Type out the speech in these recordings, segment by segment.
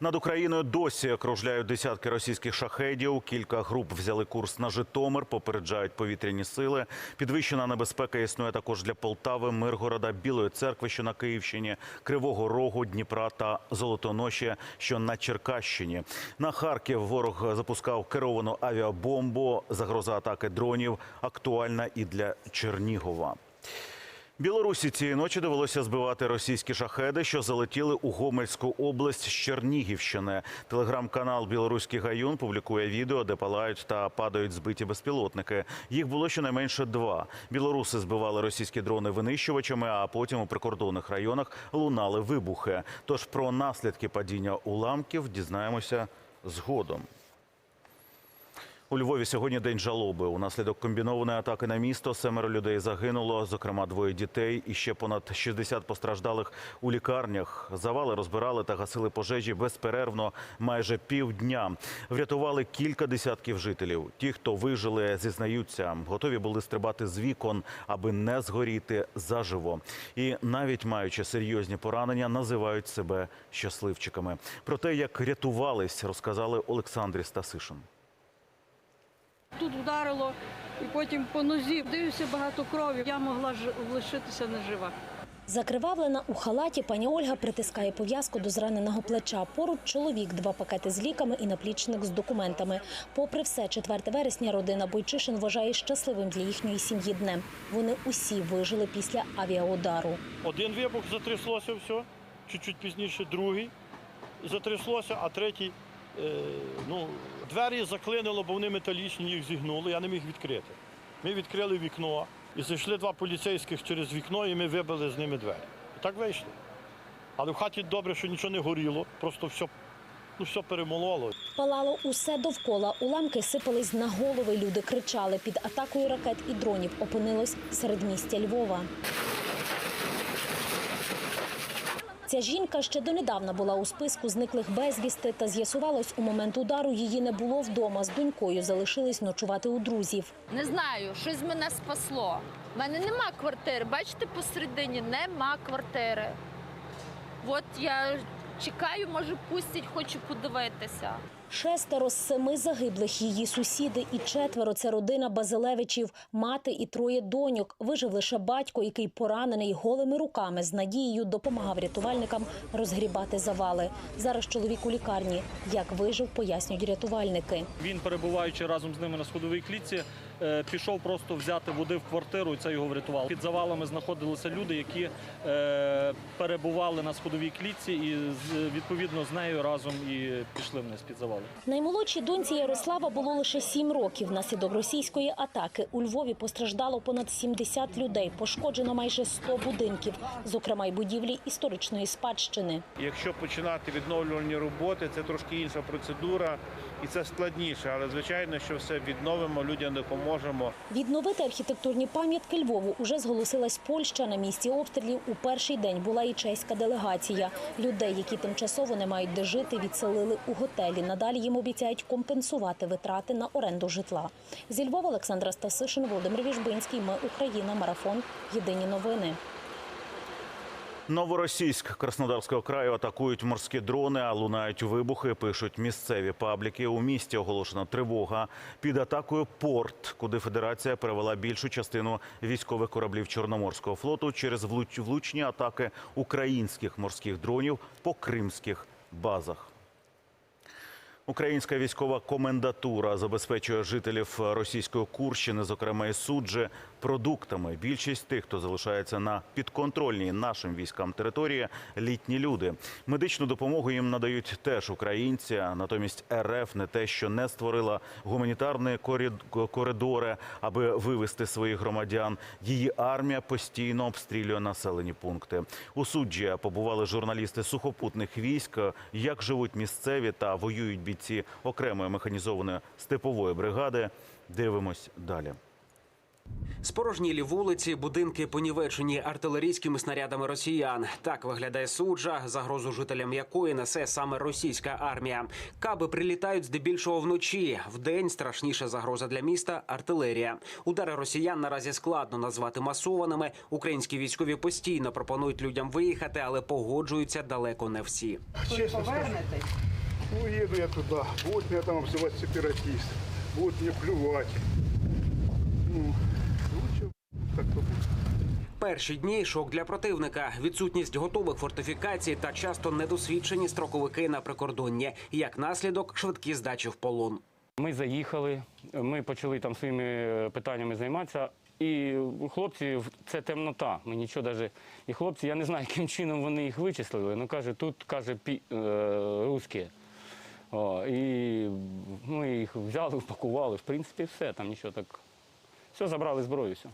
Над Україною досі кружляють десятки російських шахедів. Кілька груп взяли курс на Житомир, попереджають повітряні сили. Підвищена небезпека існує також для Полтави, Миргорода, Білої церкви, що на Київщині, Кривого Рогу, Дніпра та Золотоноші, що на Черкащині. На Харків ворог запускав керовану авіабомбу. Загроза атаки дронів актуальна і для Чернігова. Білорусі цієї ночі довелося збивати російські шахеди, що залетіли у Гомельську область з Чернігівщини. Телеграм-канал Білоруський гаюн публікує відео, де палають та падають збиті безпілотники. Їх було щонайменше два. Білоруси збивали російські дрони винищувачами, а потім у прикордонних районах лунали вибухи. Тож про наслідки падіння уламків дізнаємося згодом. У Львові сьогодні день жалоби. Унаслідок комбінованої атаки на місто семеро людей загинуло, зокрема двоє дітей, і ще понад 60 постраждалих у лікарнях. Завали розбирали та гасили пожежі безперервно майже півдня. Врятували кілька десятків жителів. Ті, хто вижили, зізнаються, готові були стрибати з вікон, аби не згоріти заживо. І навіть маючи серйозні поранення, називають себе щасливчиками. Про те, як рятувались, розказали Олександрі Стасишин. Тут вдарило, і потім по нозі. Дивився багато крові. Я могла ж лишитися нежива. Закривавлена у халаті, пані Ольга притискає пов'язку до зраненого плеча. Поруч чоловік, два пакети з ліками і наплічник з документами. Попри все, 4 вересня родина Бойчишин вважає щасливим для їхньої сім'ї днем. Вони усі вижили після авіаудару. Один вибух затряслося все, чуть-чуть пізніше другий затряслося, а третій, ну, двері заклинило, бо вони металічні, їх зігнули, я не міг відкрити. Ми відкрили вікно і зайшли два поліцейських через вікно, і ми вибили з ними двері. І так вийшли. Але в хаті добре, що нічого не горіло, просто все, ну, все перемололо. Палало усе довкола. Уламки сипались на голови. Люди кричали. Під атакою ракет і дронів опинилось середмістя Львова. Ця жінка ще донедавна була у списку зниклих безвісти, та з'ясувалось, у момент удару її не було вдома. З донькою залишились ночувати у друзів. Не знаю, щось мене спасло. У мене нема квартири. Бачите, посередині нема квартири. От я чекаю, може, пустять, хочу подивитися. Шестеро з семи загиблих її сусіди і четверо це родина Базилевичів, мати і троє доньок. Вижив лише батько, який поранений голими руками з надією допомагав рятувальникам розгрібати завали. Зараз чоловік у лікарні. Як вижив, пояснюють рятувальники. Він, перебуваючи разом з ними на сходовій клітці, пішов просто взяти води в квартиру, і це його врятувало. Під завалами знаходилися люди, які е, перебували на сходовій клітці, і з- відповідно з нею разом і пішли вниз під завали. Наймолодшій доньці Ярослава було лише сім років. Внаслідок російської атаки у Львові постраждало понад 70 людей. Пошкоджено майже 100 будинків, зокрема й будівлі історичної спадщини. Якщо починати відновлювальні роботи, це трошки інша процедура і це складніше. Але звичайно, що все відновимо, людям допоможемо. Відновити архітектурні пам'ятки Львову уже зголосилась Польща. На місці обстрілів у перший день була і чеська делегація. Людей, які тимчасово не мають де жити, відселили у готелі. Надалі їм обіцяють компенсувати витрати на оренду житла. Зі Львова Олександра Стасишин, Володимир Віжбинський. Ми Україна. Марафон. Єдині новини. Новоросійськ Краснодарського краю атакують морські дрони, а лунають вибухи. Пишуть місцеві пабліки. У місті оголошена тривога. Під атакою порт, куди федерація перевела більшу частину військових кораблів Чорноморського флоту через влуч- влучні атаки українських морських дронів по кримських базах. Українська військова комендатура забезпечує жителів російської Курщини, зокрема і суджі, продуктами. Більшість тих, хто залишається на підконтрольній нашим військам території, літні люди. Медичну допомогу їм надають теж українці. Натомість РФ не те, що не створила гуманітарні корид- коридори, аби вивести своїх громадян. Її армія постійно обстрілює населені пункти. У суджі побували журналісти сухопутних військ. Як живуть місцеві та воюють бійці окремої механізованої степової бригади. Дивимось далі. Спорожнілі вулиці, будинки понівечені артилерійськими снарядами росіян. Так виглядає суджа, загрозу жителям якої несе саме російська армія. Каби прилітають здебільшого вночі. Вдень страшніша загроза для міста артилерія. Удари росіян наразі складно назвати масованими. Українські військові постійно пропонують людям виїхати, але погоджуються далеко не всі. Честно скажу, уеду я туда, будут меня там обзывать сепаратист, будут мне плевать. Ну, лучше так то будет. Перші дні шок для противника, відсутність готових фортифікацій та часто недосвідчені строковики на прикордонні. Як наслідок, швидкі здачі в полон. Ми заїхали, ми почали там своїми е, питаннями займатися. І хлопці, це темнота. Ми нічого даже. І хлопці, я не знаю, яким чином вони їх вичислили. Ну каже, тут каже пі, е, русські. О, і ми їх взяли, впакували. В принципі, все, там нічого так. Все, забрали зброю, все.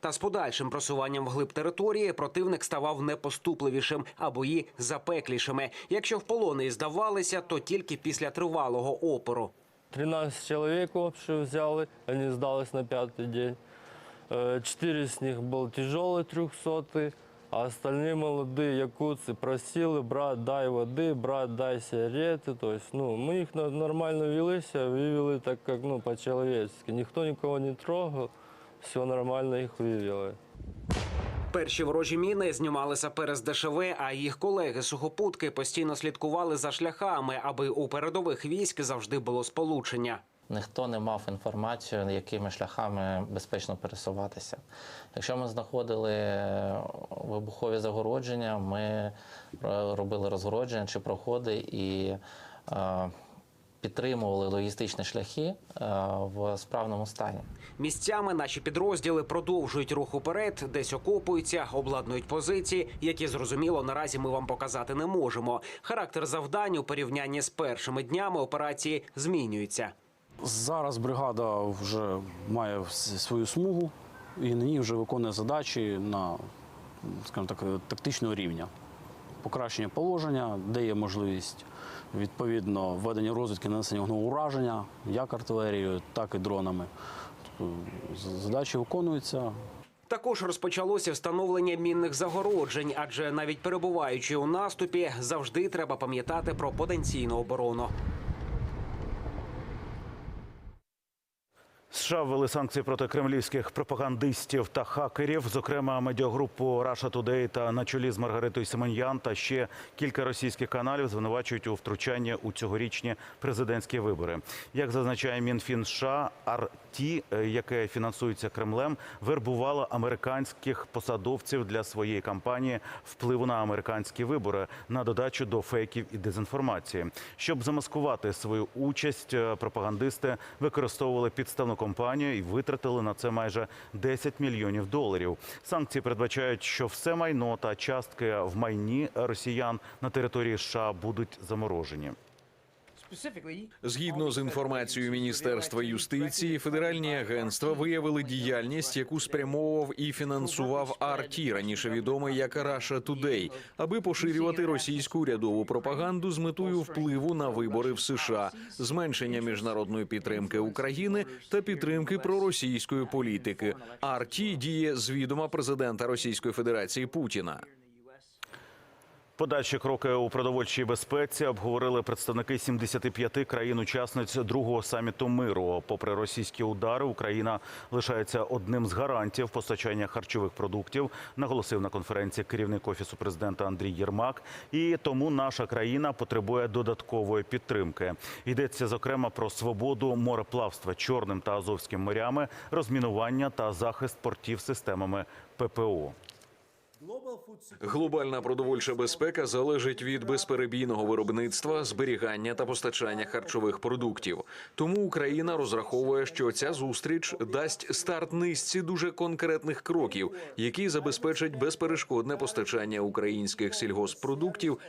Та з подальшим просуванням вглиб території противник ставав непоступливішим, а бої запеклішими. Якщо в полони і здавалися, то тільки після тривалого опору. 13 человек общего взяли, они сдались на пятый день. Э, Четыре с них был тяжелый трехсотый, а остальные молодые якутцы просили, брат, дай воды, брат, дай сигареты. То есть, ну, мы их на- нормально вели себя, вывели так, как, ну, по-человечески. Никто никого не трогал, все нормально их вывели. Перші ворожі міни знімали сапери з ДШВ, а їх колеги сухопутки постійно слідкували за шляхами, аби у передових військ завжди було сполучення. Ніхто не мав інформацію, якими шляхами безпечно пересуватися. Якщо ми знаходили е, вибухові загородження, ми е, робили розгородження чи проходи і е, підтримували логістичні шляхи в справному стані. Місцями наші підрозділи продовжують рух уперед, десь окопуються, обладнують позиції, які зрозуміло наразі ми вам показати не можемо. Характер завдань у порівнянні з першими днями операції змінюється. Зараз бригада вже має свою смугу і на ній вже виконує задачі на скажімо так, тактичного рівня. Покращення положення, де є можливість відповідно введення розвідки нанесення вогневого ураження, як артилерією, так і дронами. Тобто задачі виконуються, Також розпочалося встановлення мінних загороджень, адже навіть перебуваючи у наступі, завжди треба пам'ятати про потенційну оборону. США ввели санкції проти кремлівських пропагандистів та хакерів, зокрема медіагрупу Russia Today та на чолі з Маргаритою Семен'ян та ще кілька російських каналів звинувачують у втручанні у цьогорічні президентські вибори. Як зазначає Мінфін США, RT, е, яке фінансується Кремлем, вербувало американських посадовців для своєї кампанії впливу на американські вибори на додачу до фейків і дезінформації. Щоб замаскувати свою участь, е, пропагандисти використовували підставну компанію і витратили на це майже 10 мільйонів доларів. Санкції передбачають, що все майно та частки в майні росіян на території США будуть заморожені. Згідно з інформацією Міністерства юстиції, федеральні агентства виявили діяльність, яку спрямовував і фінансував АРТІ, раніше відомий як Russia Today, аби поширювати російську урядову пропаганду з метою впливу на вибори в США, зменшення міжнародної підтримки України та підтримки проросійської політики. АРТІ діє з відома президента Російської Федерації Путіна. Подальші кроки у продовольчій безпеці обговорили представники 75 країн-учасниць другого саміту миру. Попри російські удари, Україна лишається одним з гарантів постачання харчових продуктів. Наголосив на конференції керівник офісу президента Андрій Єрмак. І тому наша країна потребує додаткової підтримки. Йдеться зокрема про свободу мореплавства чорним та азовським морями, розмінування та захист портів системами ППО. Глобальна продовольча безпека залежить від безперебійного виробництва, зберігання та постачання харчових продуктів. Тому Україна розраховує, що ця зустріч дасть старт низці дуже конкретних кроків, які забезпечать безперешкодне постачання українських сільгоспродуктів